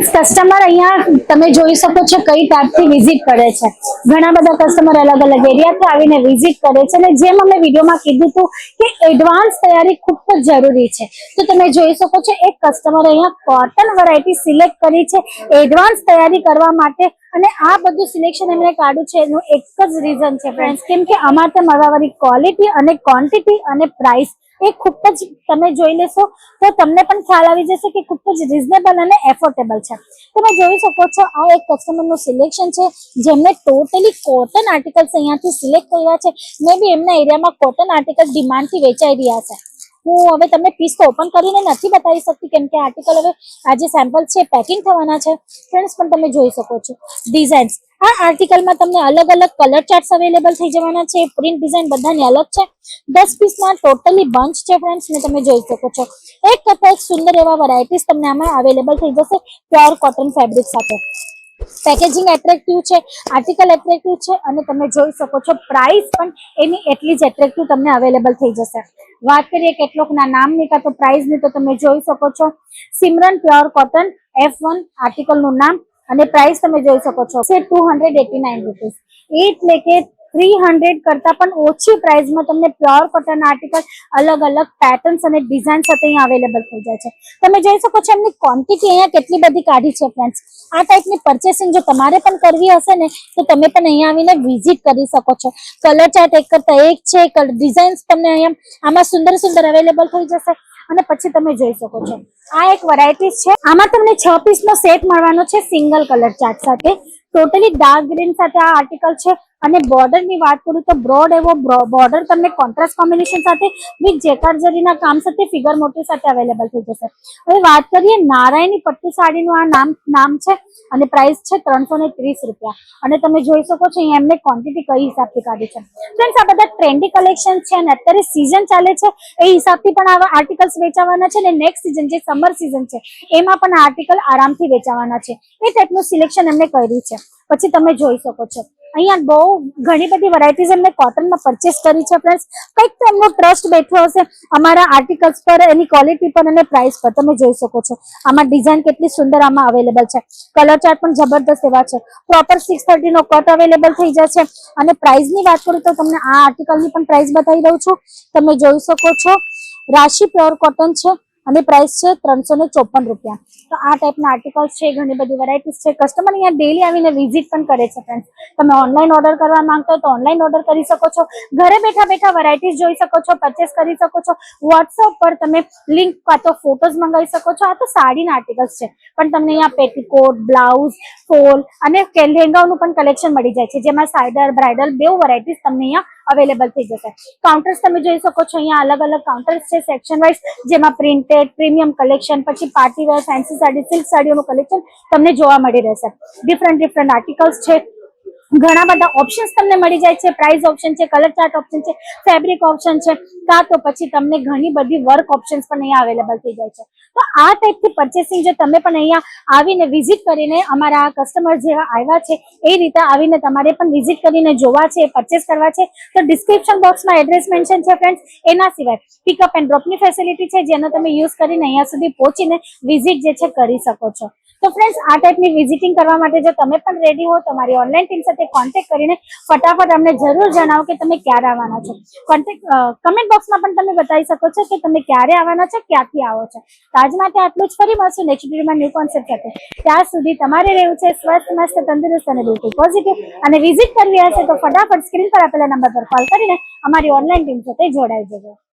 Friends customer અહીંયા તમે જોઈ શકો છો કઈ ટાઈપથી વિઝિટ કરે છે. ઘણા બધા કસ્ટમર અલગ અલગ એરિયાથી આવીને વિઝિટ કરે છે અને જેમ અમે વિડીયોમાં કીધું હતું કે એડવાન્સ તૈયારી ખૂબ જ જરૂરી છે. તો તમે જોઈ શકો છો એક કસ્ટમર અહીંયા કોટન વેરાયટી સિલેક્ટ કરી છે. એડવાન્સ તૈયારી કરવા માટે અને આ બધું સિલેક્શન એમણે કાઢ્યું છે, એનું એક જ રીઝન છે ફ્રેન્ડ્સ કેમ કે અમારે ત્યાં મળવાવાળી ક્વોલિટી અને ક્વોન્ટિટી અને પ્રાઇસ એ ખૂબ જ તમે જોઈ લેશો, તો તમને પણ ખ્યાલ આવી જશે કે ખૂબ જ રિઝનેબલ અને એફોર્ડેબલ છે. તમે જોઈ શકો છો, આ એક કસ્ટમરનું સિલેક્શન છે જેમને ટોટલી કોટન આર્ટિકલ્સ અહીંયાથી સિલેક્ટ કર્યા છે. મે બી એમના એરિયામાં કોટન આર્ટિકલ ડિમાન્ડથી વેચાઈ રહ્યા છે. હું હવે તમને પીસ તો ઓપન કરીને નથી બતાવી શકતી, કેમ કે આર્ટિકલ હવે આ જે સેમ્પલ છે પેકિંગ થવાના છે. ફ્રેન્ડ્સ પણ તમે જોઈ શકો છો. ડિઝાઇન્સ આ આર્ટિકલમાં તમને અલગ અલગ કલર ચાર્ટ્સ અવેલેબલ થઈ જવાના છે. પ્રિન્ટ ડિઝાઇન બધાની અલગ છે. દસ પીસના ટોટલી બંચ છે ફ્રેન્ડ્સ ને તમે જોઈ શકો છો. એક કરતા એક સુંદર એવા વેરાયટીઝ તમને આમાં અવેલેબલ થઈ જશે પ્યોર કોટન ફેબ્રિક સાથે. પેકેજિંગ એટ્રેક્ટિવ છે આર્ટિકલ એટ્રેક્ટિવ છે અને તમે જોઈ શકો છો પ્રાઇસ પણ એની એટલી જ એટ્રેક્ટિવ તમને અવેલેબલ થઈ જશે. વાત કરીએ કેટલોકના નામની, કાં તો પ્રાઇસની તો તમે જોઈ શકો છો. Simran pure cotton F one આર્ટિકલનું નામ અને પ્રાઇસ તમે જોઈ શકો છો. છે two hundred eighty nine rupees એટલે કે થ્રી હંડ્રેડ કરતાં પણ ઓછી પ્રાઇસમાં તમને પ્યોર કોટન આર્ટિકલ અલગ અલગ પેટર્ન્સ અને ડિઝાઇન સાથે અહીંયા અવેલેબલ થઈ જાય છે. તમે જોઈ શકો છો એમની ક્વોન્ટિટી અહીંયા કેટલી બધી કાઢી છે ફ્રેન્ડ્સ આ ટાઈપની પરચેસિંગ જો તમારે પણ કરવી હશે ને, તો તમે પણ અહીંયા આવીને વિઝિટ કરી શકો છો. કલર ચાર્ટ એક કરતાં એક છે ડિઝાઇન્સ તમને અહીંયા આમાં સુંદર સુંદર અવેલેબલ થઈ જશે. અને પછી તમે જોઈ શકો છો. આ એક વેરાયટીઝ છે. આમાં તમને છ પીસનો સેટ મળવાનો છે સિંગલ કલર ચાર્ટ સાથે. ટોટલી ડાર્ક ગ્રીન સાથે આ આર્ટિકલ છે. અને બોર્ડરની વાત કરું તો બ્રોડ એવો બોર્ડર તમને કોન્ટ્રાસ્ટ કોમ્બિનેશન સાથે વિથ જેકાર્જરીના કામ સાથે ફિગર મોટી સાથે અવેલેબલ થઈ જશે. હવે વાત કરીએ નારાયણી પટ્ટુ સાડીનું, આ નામ નામ છે અને પ્રાઇસ છે ત્રણસો રૂપિયા. અને તમે જોઈ શકો છો અહીંયા એમને ક્વોન્ટિટી કઈ હિસાબથી કાઢી છે. ફ્રેન્ડ્સ આ બધા ટ્રેન્ડી કલેક્શન છે અને અત્યારે સિઝન ચાલે છે. એ હિસાબથી પણ આવા આર્ટિકલ્સ વેચાવાના છે અને નેક્સ્ટ સિઝન જે સમર સિઝન છે, એમાં પણ આર્ટિકલ આરામથી વેચાવાના છે. એ ટાઈપનું સિલેક્શન એમને કર્યું છે. પછી તમે જોઈ શકો છો. અહીંયા બહુ ઘણી બધી વેરાયટીઝ એમને કોટનમાં પરચેસ કરી છે ફ્રેન્ડ્સ કંઈક તો એમનો ટ્રસ્ટ બેઠો હશે. અમારા આર્ટિકલ્સ પર, એની ક્વોલિટી પર અને પ્રાઇસ પર તમે જોઈ શકો છો. આમાં ડિઝાઇન કેટલી સુંદર આમાં અવેલેબલ છે. કલર ચાર્ટ પણ જબરદસ્ત એવા છે. પ્રોપર સિક્સ થર્ટીનો કટ અવેલેબલ થઈ જશે. અને પ્રાઇસની વાત કરું તો તમને આ આર્ટિકલની પણ પ્રાઇસ બતાવી દઉં છું. તમે જોઈ શકો છો. રાશિ પ્યોર કોટન છે. અને પ્રાઇસ છે ત્રણસો ને રૂપિયા. તો આ ટાઈપના આર્ટિકલ્સ છે, ઘણી બધી વેરાયટીઝ છે. કસ્ટમર અહીંયા ડેલી આવીને વિઝિટ પણ કરે છે ફ્રેન્ડ્સ તમે ઓનલાઈન ઓર્ડર કરવા માંગતા તો ઓનલાઈન ઓર્ડર કરી શકો છો. ઘરે બેઠા બેઠા વેરાયટીઝ જોઈ શકો છો પરચેસ કરી શકો છો. વોટ્સઅપ પર તમે લિંક કાં તો ફોટોઝ મંગાવી શકો છો. આ તો સાડીના આર્ટિકલ્સ છે. પણ તમને અહીંયા પેટીકોટ બ્લાઉઝ ફોલ અને લેંગાઓનું પણ કલેક્શન મળી જાય છે. જેમાં સાઇડર બ્રાઇડલ બે વેરાયટીઝ તમને અહીંયા અવેલેબલ થઈ જશે. કાઉન્ટર્સ તમે જોઈ શકો છો, અહીંયા અલગ અલગ કાઉન્ટર્સ છે સેક્શન વાઇઝ જેમાં પ્રિન્ટેડ પ્રીમિયમ કલેક્શન પછી party wear fancy sari silk સાડીઓનું collection તમને જોવા મળી રહેશે. ડિફરન્ટ ડિફરન્ટ આર્ટિકલ્સ છે. ઘણા બધા ઓપ્શન્સ તમને મળી જાય છે. પ્રાઇસ ઓપ્શન છે કલર ચાર્ટ ઓપ્શન છે ફેબ્રિક ઓપ્શન છે. કાં તો પછી તમને ઘણી બધી વર્ક ઓપ્શન્સ પણ અહીંયા અવેલેબલ થઈ જાય છે. તો આ ટાઈપથી પરચેસિંગ જો તમે પણ અહીંયા આવીને વિઝિટ કરીને અમારા કસ્ટમર જેવા આવ્યા છે, એ રીતે આવીને તમારે પણ વિઝિટ કરીને જોવા છે પરચેસ કરવા છે. તો ડિસ્ક્રિપ્શન બોક્સમાં એડ્રેસ મેન્શન છે ફ્રેન્ડ્સ એના સિવાય પિકઅપ એન્ડ ડ્રોપની ફેસિલિટી છે, જેનો તમે યુઝ કરીને અહીંયા સુધી પહોંચીને વિઝિટ જે છે કરી શકો છો. તો ફ્રેન્ડ્સ આ ટાઈપની વિઝિટિંગ કરવા માટે જો તમે પણ રેડી હો, તમારી ઓનલાઈન ટીમ સાથે કોન્ટેક્ટ કરીને ફટાફટ અમને જરૂર જણાવો કે તમે ક્યારે આવવાના છો. કોન્ટેક્ટ કમેન્ટ બોક્સમાં પણ તમે બતાવી શકો છો કે તમે ક્યારે આવવાના છો, ક્યાંથી આવો છો. તો આજ માટે આટલું જ. ફરી મળશું નેક્સ્ટ વિડીયોમાં ન્યૂ કોન્સેપ્ટ સાથે. ત્યાં સુધી તમારે રહેવું છે, સ્વસ્થ, મસ્ત, તંદુરસ્ત અને બિલકુલ પોઝિટિવ અને વિઝિટ કરવી હશે તો ફટાફટ સ્ક્રીન પર આપેલા નંબર પર કોલ કરીને અમારી ઓનલાઈન ટીમ સાથે જોડાઈ જજો.